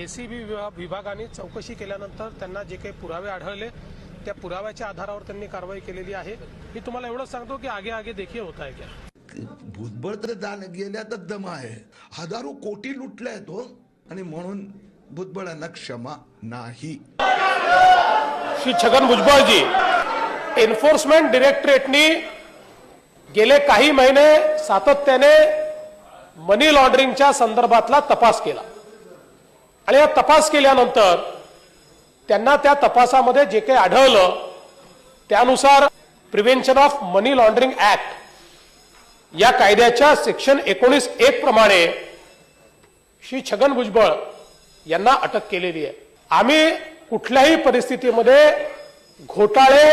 ACB विभागाने चौकशी केल्यानंतर त्यांना जे काही पुरावे आढळले त्या पुराव्याच्या आधारावर त्यांनी कारवाई केलेली आहे. मी तुम्हाला एवढंच सांगतो की आगे आगे देखीए होता है क्या भुजबळ तर जाण गेल्यातच दम आहे. हजारो कोटी लुटले तो आणि म्हणून भुजबळांना क्षमा नाही. श्री छगन भुजबळजी एन्फोर्समेंट डिरेक्टरेटनी गेले काही महिने सातत्याने मनी लॉन्ड्रिंगच्या संदर्भातला तपास केला. आणि या तपास केल्यानंतर त्यांना त्या तपासामध्ये जे काही आढळलं त्यानुसार prevention of money laundering act या कायद्याच्या सेक्शन एकोणीस एक प्रमाणे श्री छगन भुजबळ यांना अटक केलेली आहे. आम्ही कुठल्याही परिस्थितीमध्ये घोटाळे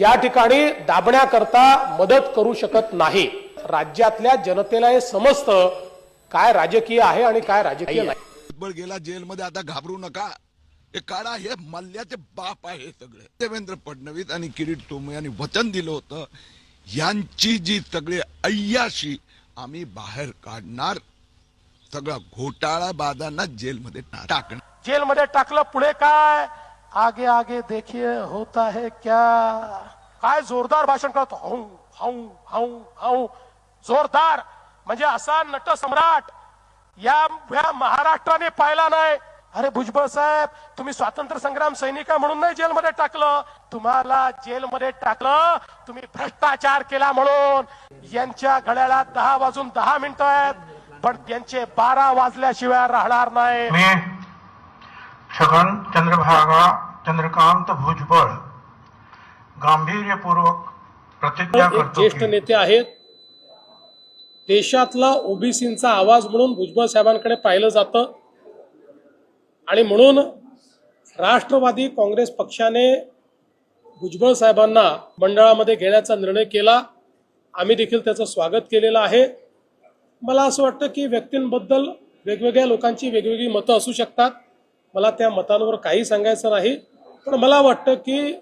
या ठिकाणी दाबण्याकरता मदत करू शकत नाही. राज्यातल्या जनतेला हे समजतं काय राजकीय आहे आणि काय राजकीय नाही. भुजबळ गेला जेलमध्ये आता घाबरू नका. हे काढा हे मल्ल्याचे बाप आहे सगळे. देवेंद्र फडणवीस आणि किरीट तोमे यांनी वचन दिलं होतं. यांची जी सगळे अय्याशी आम्ही बाहेर काढणार सगळा घोटाळा बाजांना जेलमध्ये टा- टाकणार. जेलमध्ये टाकलं पुढे काय? आगे आगे देखिए होता है क्या? काय जोरदार भाषण करत हाऊ हाऊ हौ हाऊ जोरदार. म्हणजे असा नट सम्राट या या महाराष्ट्राने पाहिला नाही. अरे भुजबळ साहेब तुम्ही स्वातंत्र्य संग्राम सैनिक आहे म्हणून नाही जेलमध्ये टाकलं. तुम्हाला जेलमध्ये टाकलं तुम्ही भ्रष्टाचार केला म्हणून. यांच्या घड्याळात दहा वाजून दहा मिनिटं आहेत पण यांचे बारा वाजल्याशिवाय राहणार नाही. मी छगन चंद्रभागा चंद्रकांत भुजबळ गांभीर्यपूर्वक प्रतिज्ञा करतो ज्येष्ठ नेते आहेत देशातला ओबीसींचा आवाज म्हणून भुजबळ साहेबांकडे पाहिलं जातं. आणि म्हणून राष्ट्रवादी काँग्रेस पक्षाने भुजबळ साहेबांना मंडळामध्ये घेण्याचा निर्णय केला. आम्ही देखील त्याचं स्वागत केलेलं आहे. मला असं वाटतं की व्यक्तींबद्दल वेगवेगळ्या लोकांची वेगवेगळी मतं असू शकतात. मला त्या मतांवर काही सांगायचं नाही. पण मला वाटतं की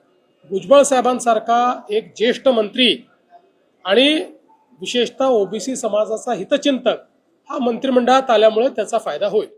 भुजबळ साहेबांसारखा एक ज्येष्ठ मंत्री आणि विशेषतः ओबीसी समाजाचा हितचिंतक हा मंत्रिमंडळात आल्यामुळे त्याचा फायदा होईल.